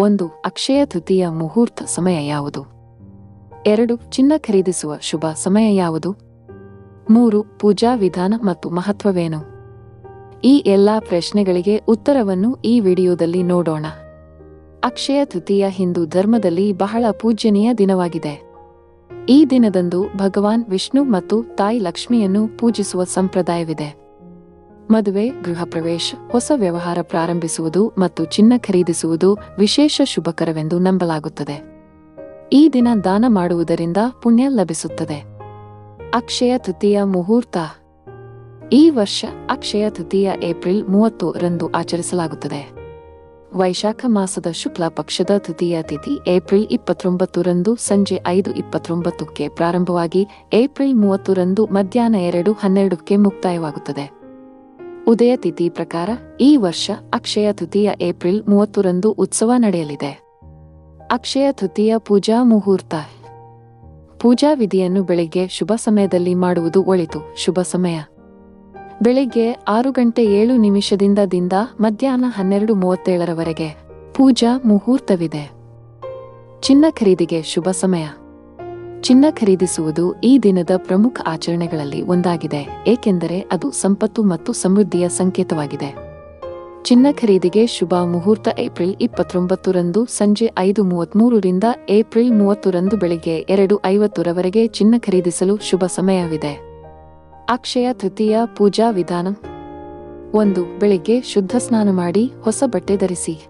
ಒಂದು ಅಕ್ಷಯ ತೃತೀಯ ಮುಹೂರ್ತ ಸಮಯ ಯಾವುದು? ಎರಡು, ಚಿನ್ನ ಖರೀದಿಸುವ ಶುಭ ಸಮಯ ಯಾವುದು? ಮೂರು, ಪೂಜಾ ವಿಧಾನ ಮತ್ತು ಮಹತ್ವವೇನು? ಈ ಎಲ್ಲಾ ಪ್ರಶ್ನೆಗಳಿಗೆ ಉತ್ತರವನ್ನು ಈ ವಿಡಿಯೋದಲ್ಲಿ ನೋಡೋಣ. ಅಕ್ಷಯ ತೃತೀಯ ಹಿಂದೂ ಧರ್ಮದಲ್ಲಿ ಬಹಳ ಪೂಜ್ಯನೀಯ ದಿನವಾಗಿದೆ. ಈ ದಿನದಂದು ಭಗವಾನ್ ವಿಷ್ಣು ಮತ್ತು ತಾಯಿ ಲಕ್ಷ್ಮಿಯನ್ನು ಪೂಜಿಸುವ ಸಂಪ್ರದಾಯವಿದೆ. ಮದುವೆ, ಗೃಹ ಪ್ರವೇಶ, ಹೊಸ ವ್ಯವಹಾರ ಪ್ರಾರಂಭಿಸುವುದು ಮತ್ತು ಚಿನ್ನ ಖರೀದಿಸುವುದು ವಿಶೇಷ ಶುಭಕರವೆಂದು ನಂಬಲಾಗುತ್ತದೆ. ಈ ದಿನ ದಾನ ಮಾಡುವುದರಿಂದ ಪುಣ್ಯ ಲಭಿಸುತ್ತದೆ. ಅಕ್ಷಯ ತೃತೀಯ ಮುಹೂರ್ತ. ಈ ವರ್ಷ ಅಕ್ಷಯ ತೃತೀಯ ಏಪ್ರಿಲ್ ಮೂವತ್ತು ರಂದು ಆಚರಿಸಲಾಗುತ್ತದೆ. ವೈಶಾಖ ಮಾಸದ ಶುಕ್ಲ ಪಕ್ಷದ ತೃತೀಯ ತಿಥಿ ಏಪ್ರಿಲ್ ಇಪ್ಪತ್ತೊಂಬತ್ತು ರಂದು ಸಂಜೆ ಐದು ಇಪ್ಪತ್ತೊಂಬತ್ತಕ್ಕೆ ಪ್ರಾರಂಭವಾಗಿ ಏಪ್ರಿಲ್ ಮೂವತ್ತು ರಂದು ಮಧ್ಯಾಹ್ನ ಎರಡು ಹನ್ನೆರಡಕ್ಕೆ ಮುಕ್ತಾಯವಾಗುತ್ತದೆ. ಉದಯ ತಿಥಿ ಪ್ರಕಾರ ಈ ವರ್ಷ ಅಕ್ಷಯ ತೃತೀಯ ಏಪ್ರಿಲ್ ಮೂವತ್ತರಂದು ಉತ್ಸವ ನಡೆಯಲಿದೆ. ಅಕ್ಷಯ ತೃತೀಯ ಪೂಜಾ ಮುಹೂರ್ತ. ಪೂಜಾ ವಿಧಿಯನ್ನು ಬೆಳಿಗ್ಗೆ ಶುಭ ಸಮಯದಲ್ಲಿ ಮಾಡುವುದು ಒಳಿತು, ಶುಭ ಸಮಯ. ಬೆಳಿಗ್ಗೆ ಆರು ಗಂಟೆ ಏಳು ನಿಮಿಷದಿಂದ ದಿಂದ ಮಧ್ಯಾಹ್ನ ಹನ್ನೆರಡು ಮೂವತ್ತೇಳರವರೆಗೆ ಪೂಜಾ ಮುಹೂರ್ತವಿದೆ. ಚಿನ್ನ ಖರೀದಿಗೆ ಶುಭ ಸಮಯ. ಚಿನ್ನ ಖರೀದಿಸುವುದು ಈ ದಿನದ ಪ್ರಮುಖ ಆಚರಣೆಗಳಲ್ಲಿ ಒಂದಾಗಿದೆ, ಏಕೆಂದರೆ ಅದು ಸಂಪತ್ತು ಮತ್ತು ಸಮೃದ್ಧಿಯ ಸಂಕೇತವಾಗಿದೆ. ಚಿನ್ನ ಖರೀದಿಗೆ ಶುಭ ಮುಹೂರ್ತ ಏಪ್ರಿಲ್ ಇಪ್ಪತ್ತೊಂಬತ್ತು ರಂದು ಸಂಜೆ ಐದು ಮೂವತ್ಮೂರರಿಂದ ಏಪ್ರಿಲ್ ಮೂವತ್ತರಂದು ಬೆಳಿಗ್ಗೆ ಎರಡು ಐವತ್ತರವರೆಗೆ ಚಿನ್ನ ಖರೀದಿಸಲು ಶುಭ ಸಮಯವಿದೆ. ಅಕ್ಷಯ ತೃತೀಯ ಪೂಜಾ ವಿಧಾನ. ಒಂದು, ಬೆಳಿಗ್ಗೆ ಶುದ್ಧ ಸ್ನಾನ ಮಾಡಿ, ಹೊಸ ಬಟ್ಟೆ ಧರಿಸಿ.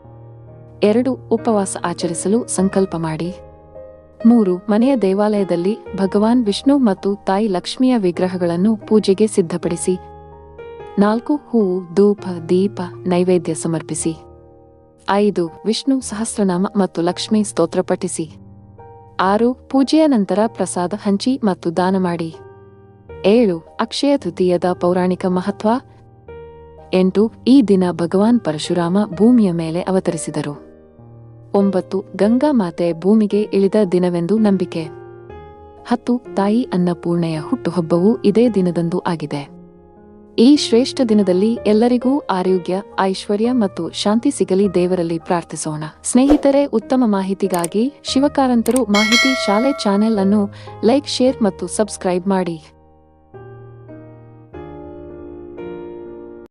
ಎರಡು, ಉಪವಾಸ ಆಚರಿಸಲು ಸಂಕಲ್ಪ ಮಾಡಿ. ಮೂರು, ಮನೆಯ ದೇವಾಲಯದಲ್ಲಿ ಭಗವಾನ್ ವಿಷ್ಣು ಮತ್ತು ತಾಯಿ ಲಕ್ಷ್ಮಿಯ ವಿಗ್ರಹಗಳನ್ನು ಪೂಜೆಗೆ ಸಿದ್ಧಪಡಿಸಿ. ನಾಲ್ಕು, ಹೂವು, ಧೂಪ, ದೀಪ, ನೈವೇದ್ಯ ಸಮರ್ಪಿಸಿ. ಐದು, ವಿಷ್ಣು ಸಹಸ್ರನಾಮ ಮತ್ತು ಲಕ್ಷ್ಮಿ ಸ್ತೋತ್ರ ಪಠಿಸಿ. ಆರು, ಪೂಜೆಯ ನಂತರ ಪ್ರಸಾದ ಹಂಚಿ ಮತ್ತು ದಾನ ಮಾಡಿ. ಏಳು, ಅಕ್ಷಯ ತೃತೀಯದ ಪೌರಾಣಿಕ ಮಹತ್ವ. ಎಂಟು, ಈ ದಿನ ಭಗವಾನ್ ಪರಶುರಾಮ ಭೂಮಿಯ ಮೇಲೆ ಅವತರಿಸಿದರು. ಒಂಬತ್ತು ಗಂಗಾ ಮಾತೆ ಭೂಮಿಗೆ ಇಳಿದ ದಿನವೆಂದು ನಂಬಿಕೆ. ಹತ್ತು ತಾಯಿ ಅನ್ನಪೂರ್ಣೆಯ ಹುಟ್ಟುಹಬ್ಬವು ಇದೇ ದಿನದಂದು ಆಗಿದೆ. ಈ ಶ್ರೇಷ್ಠ ದಿನದಲ್ಲಿ ಎಲ್ಲರಿಗೂ ಆರೋಗ್ಯ, ಐಶ್ವರ್ಯ ಮತ್ತು ಶಾಂತಿ ಸಿಗಲಿ ದೇವರಲ್ಲಿ ಪ್ರಾರ್ಥಿಸೋಣ. ಸ್ನೇಹಿತರೆ, ಉತ್ತಮ ಮಾಹಿತಿಗಾಗಿ ಶಿವಕಾರಂತರು ಮಾಹಿತಿ ಶಾಲೆ ಚಾನೆಲ್ ಅನ್ನು ಲೈಕ್, ಶೇರ್ ಮತ್ತು ಸಬ್ಸ್ಕ್ರೈಬ್ ಮಾಡಿ.